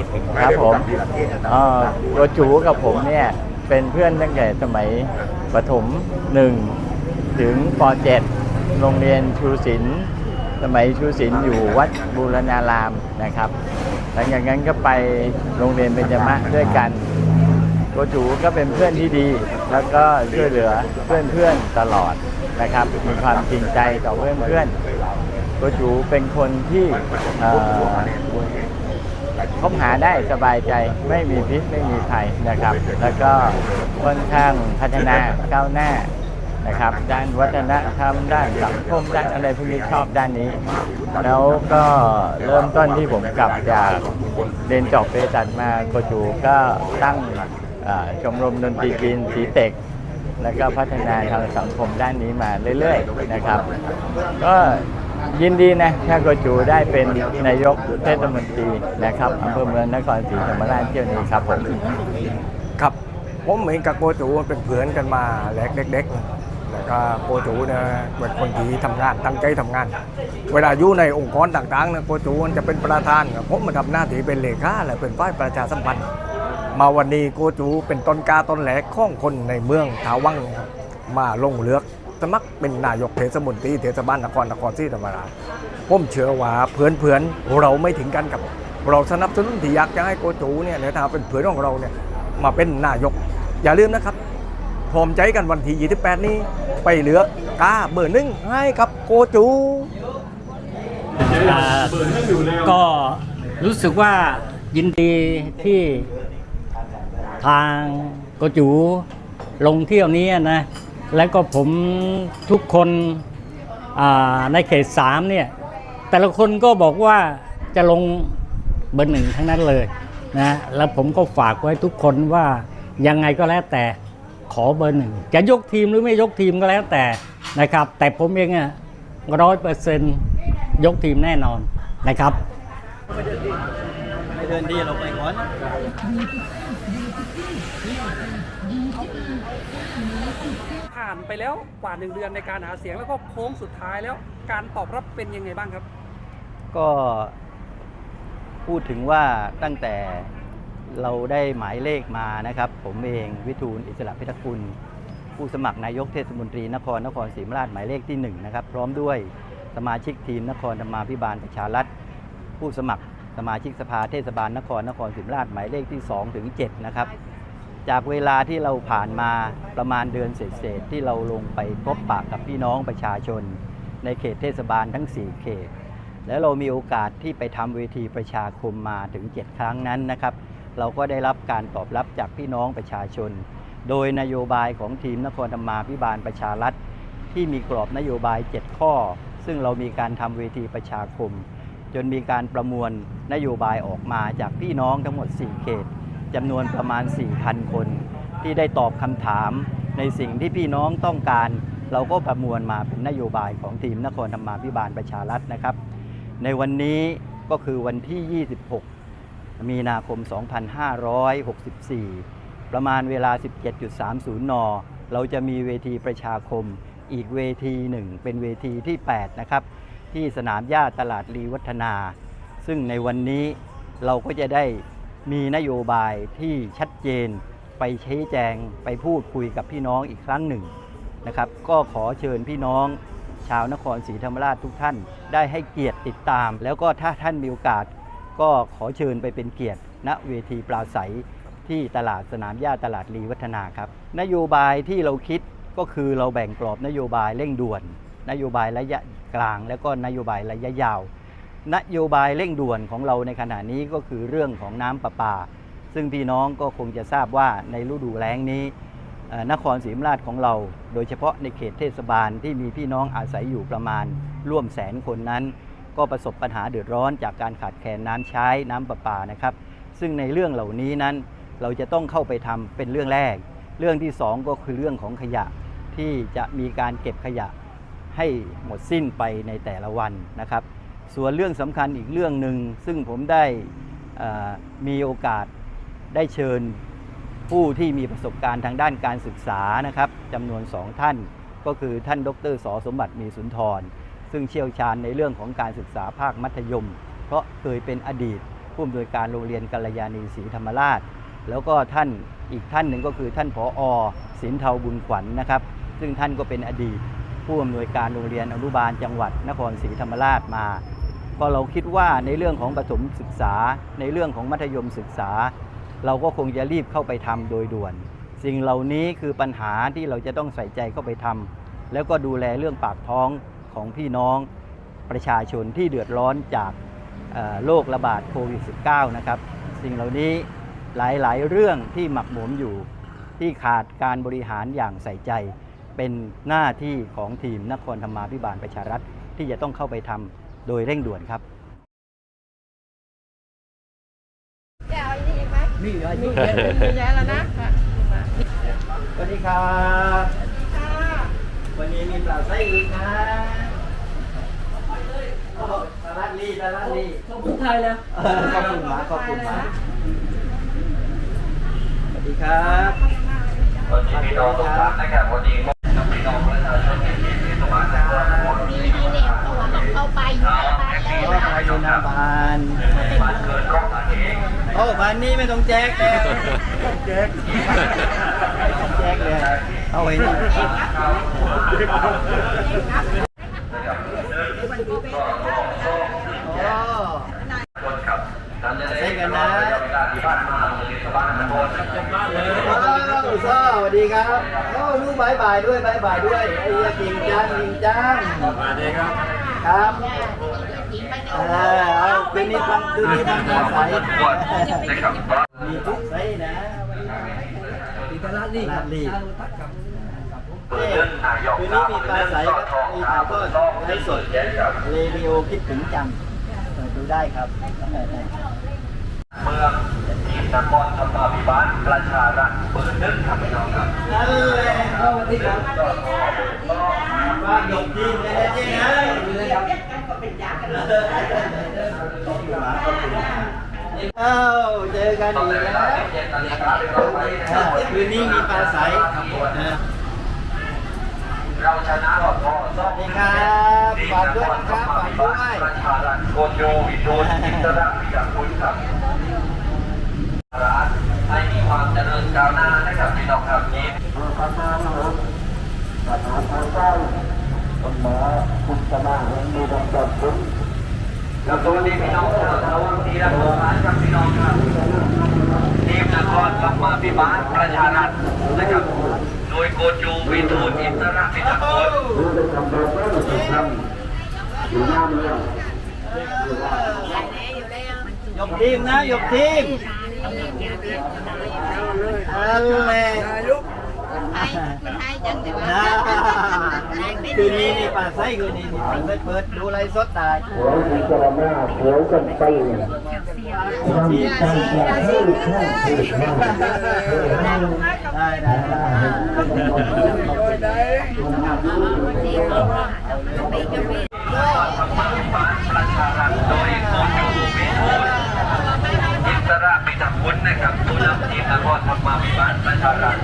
พูดถึงครับผมเอ่อตัวจูกับผมเนี่ยเป็นเพื่อนตั้งแต่สมัยประถมหนึ่งถึงป .7 โรงเรียนชูศิลป์สมัยชูศิลป์อยู่วัดบูรณารามนะครับ หลังจากนั้นก็ไปโรงเรียนเบญจมะด้วยกันตัวจูก็เป็นเพื่อนที่ดี แล้วก็ช่วยเหลือเพื่อนๆตลอดนะครับ มีความจริงใจต่อเพื่อนๆตัวจูเป็นคนที่เอ่อ คบหาได้สบายใจไม่มีพิษไม่มีภัยนะครับ แล้วก็ค่อนข้างพัฒนาก้าวหน้านะครับด้านวัฒนธรรมด้านสังคมด้านอะไรพวกนี้ชอบด้านนี้ แล้วก็เริ่มต้นที่ผมกลับจากเรียนจบเภสัชมาโกจูก็ตั้งชมรมดนตรีจีนสีเต็ก แล้วก็พัฒนาทางสังคมด้านนี้มาเรื่อยๆนะครับ ก็ ยินดีนะถ้าโกจูได้เป็นนายกเทศมนตรีนะครับอำเภอเมืองนครศรีธรรมราชเที่ยวนี้ครับผมครับผมเหมือนกับโกจูเป็นเพื่อนกันมาแหลกเด็กๆแล้วก็โกจูเนี่ยเป็นคนที่ทำงานตั้งใจทำงาน เวลาอยู่ในองค์กรต่างๆนี่ยโกจูมันจะเป็นประธานผมมาทำหน้าที่เป็นเลขาและเป็นฝ่ายประชาสัมพันธ์ มาวันนี้โกจูเป็นต้นกาต้นแหลกของคนในเมืองทาวังมาลงเลือก สมัครเป็นนายกเทศมนตรีเทศบาลนครนครศรีธรรมราชผมเชื่อว่าเพื่อนๆเราไม่ถึงกันกับ เราสนับสนุนที่อยากจะให้โกจูเนี่ยในฐานะเป็นเพื่อนของเราเนี่ยมาเป็นนายก อย่าลืมนะครับพร้อมใจกันวันที่28 นี้ไปเลือกกาเบอร์หนึ่งให้กับโกจูก็รู้สึกว่ายินดีที่ทางโกจูลงเที่ยวนี้นะ แล้วก็ผมทุกคนในเขตสามเนี่ยแต่ละคนก็บอกว่าจะลงเบอร์หนึ่งทั้งนั้นเลยนะแล้วผมก็ฝากไว้ทุกคนว่ายังไงก็แล้วแต่ขอเบอร์หนึ่งจะยกทีมหรือไม่ยกทีมก็แล้วแต่นะครับ แต่ผมเองอะร้อยเปอร์เซ็นต์ยกทีมแน่นอนนะครับ ผ่านไปแล้วกว่าหนึ่งเดือนในการหาเสียงแล้วก็โค้งสุดท้ายแล้วการตอบรับเป็นยังไงบ้างครับ ก็พูดถึงว่าตั้งแต่เราได้หมายเลขมานะครับ ผมเองวิทูลอิสระพิทักษ์กุลผู้สมัครนายกเทศมนตรีนครนครศรีธรรมราชหมายเลขที่1นะครับพร้อมด้วยสมาชิกทีมนครธรรมาภิบาลประชารัฐผู้สมัคร สมาชิกสภาเทศบาลนครนครศรีธรรมราชหมายเลขที่2ถึง7นะครับ จากเวลาที่เราผ่านมาประมาณเดือนเศษๆที่เราลงไปพบปะกับพี่น้องประชาชน ในเขตเทศบาลทั้ง 4 เขต แล้วเรามีโอกาสที่ไปทำเวทีประชาคมมาถึง 7 ครั้งนั้นนะครับ เราก็ได้รับการตอบรับจากพี่น้องประชาชน โดยนโยบายของทีมนครธรรมาพิบาลประชารัฐที่มีกรอบนโยบาย 7 ข้อ ซึ่งเรามีการทำเวทีประชาคม จนมีการประมวลนโยบายออกมาจากพี่น้องทั้งหมด 4 เขตจำนวนประมาณ 4,000 คน ที่ได้ตอบคำถามในสิ่งที่พี่น้องต้องการ เราก็ประมวลมาเป็นนโยบายของทีมนครธรรมาพิบาลประชารัฐนะครับ ในวันนี้ก็คือวันที่ 26 มีนาคม 2564 ประมาณเวลา 17.30 น เราจะมีเวทีประชาคมอีกเวทีหนึ่งเป็นเวทีที่ 8 นะครับ ที่สนามหญ้าตลาดรีวัฒนา ซึ่งในวันนี้เราก็จะได้มีนโยบายที่ชัดเจนไปชี้แจงไปพูดคุยกับพี่น้องอีกครั้งหนึ่งนะครับ ก็ขอเชิญพี่น้องชาวนครศรีธรรมราชทุกท่าน ได้ให้เกียรติติดตาม แล้วก็ถ้าท่านมีโอกาส ก็ขอเชิญไปเป็นเกียรติณเวทีปราศัยที่ตลาดสนามหญ้าตลาดรีวัฒนาครับ นโยบายที่เราคิดก็คือเราแบ่งกรอบนโยบายเร่งด่วน นโยบายระยะกลาง แล้วก็นโยบายระยะยาว นโยบายเร่งด่วนของเราในขณะนี้ก็คือเรื่องของน้ำประปา ซึ่งพี่น้องก็คงจะทราบว่าในฤดูแล้งนี้นครศรีธรรมราชของเรา โดยเฉพาะในเขตเทศบาลที่มีพี่น้องอาศัยอยู่ประมาณร่วมแสนคนนั้น ก็ประสบปัญหาเดือดร้อนจากการขาดแคลนน้ำใช้น้ำประปานะครับ ซึ่งในเรื่องเหล่านี้นั้นเราจะต้องเข้าไปทำเป็นเรื่องแรก เรื่องที่สองก็คือเรื่องของขยะที่จะมีการเก็บขยะ ให้หมดสิ้นไปในแต่ละวันนะครับ ส่วนเรื่องสำคัญอีกเรื่องหนึ่งซึ่งผมได้มีโอกาสได้เชิญผู้ที่มีประสบการณ์ทางด้านการศึกษานะครับจำนวนสองท่าน ก็คือท่านดรสอสมบัติมีสุนทร ซึ่งเชี่ยวชาญในเรื่องของการศึกษาภาคมัธยม เพราะเคยเป็นอดีต ผู้อำนวยการโรงเรียนกัลยาณีศรีธรรมราช แล้วก็ท่านอีกท่านหนึ่งก็คือท่านผอศินเทาบุญขวัญนะครับ ซึ่งท่านก็เป็นอดีต ผู้อำนวยการโรงเรียนอนุบาลจังหวัดนครศรีธรรมราชมาก็เราคิดว่าในเรื่องของประถมศึกษา ในเรื่องของมัธยมศึกษา เราก็คงจะรีบเข้าไปทำโดยด่วน สิ่งเหล่านี้คือปัญหาที่เราจะต้องใส่ใจเข้าไปทำแล้วก็ดูแลเรื่องปากท้องของพี่น้องประชาชนที่เดือดร้อนจากโรคระบาดโควิด -19 นะครับ สิ่งเหล่านี้หลายๆ เรื่องที่หมักหมมอยู่ที่ขาดการบริหารอย่างใส่ใจ เป็นหน้าที่ของทีมนครธรรมาภิบาลประชารัฐ ที่จะต้องเข้าไปทำโดยเร่งด่วนครับจะเอาอันนี้อีกไหมนี่เหรอมีเยอะแยะแล้วนะค่ะสวัสดีครับวันนี้มีปลาไส้อีกนะโอ้ตลาดลีตลาดลีขอบคุณไทยแล้วเออขอบคุณหมาขอบคุณหมาสวัสดีครับวันนี้พี่น้องทุกท่านนะครับวันนี้กับพี่น้องประชาชนที่มีสมาชิกทุกคน มีให้แนวตัวเอาไปอยู่ในบ้าน ก็แล้วไปดูหน้าบ้านมันเกิดร้องอันนี้โอ้บ้านนี้ไม่ต้องแจกแล้วต้องแจกไม่ต้องแจกเลยเอาไว้นี่โอ้คนขับท่านจะได้ใช่กันนะเวลาที่บ้านมาเลยสบายทุกคนโอ้ซ่าสวัสดีครับโอ้ลูกบายบายด้วยบายบายด้วยไอ้เหี้ยจริงจังจริงจังสวัสดีครับ ครับเออเอาคืนนี้ฟังคืนนี้ฟังภาษาทุกคนนะครับมีทุกไซส์นะมีตลาดลีตลาดลีเปิดเรื่องนายกคืนนี้มีปลาใสครับมีถ่ายทอดไลฟ์สดเรดิโอคิดถึงจังดูได้ครับเมืองทีมนครธรรมาภิบาลประชารัฐเปิดเรื่องครับพี่น้องครับนั่นแหละเข้ามาที่ครับว่าหยกทีมเลยนะเจ๊นะ เอ้าเจอกันอีกแล้วคืนนี้มีปลาใสเราชนะก็พอสวัสดีครับฝากด้วยครับฝากด้วยประชารัฐโกโยวิทูลอิสระวิยาคุณครับร้านให้มีความเจริญก้าวหน้านะครับพี่น้องครับนี้ปัญหาครับปัญหาทางเจ้าปัญหาคุณชนะมีดังตัดผม แล้วสวัสดีพี่น้องชาวตะวันตีละสงานครับพี่น้องครับทีมนครธรรมาภิบาลประชารัฐนะครับโดยโกจูวิทูลอิสระวิยาคุณยกทีมนะยกทีมเอา แม่ไทยมันไทยจังแต่ว่านะคืนนี้นี่ป่าไส้คืนนี้นี่ป่าไส้เปิดดูไลฟ์สดได้หัวสีกระหน้าหัวกันไปทีมได้ได้ได้ประชารัฐโดยโคชูวิทูลอิสระพิทักษ์คุณนะครับผู้นำทีมนครธรรมาภิบาลประชารัฐ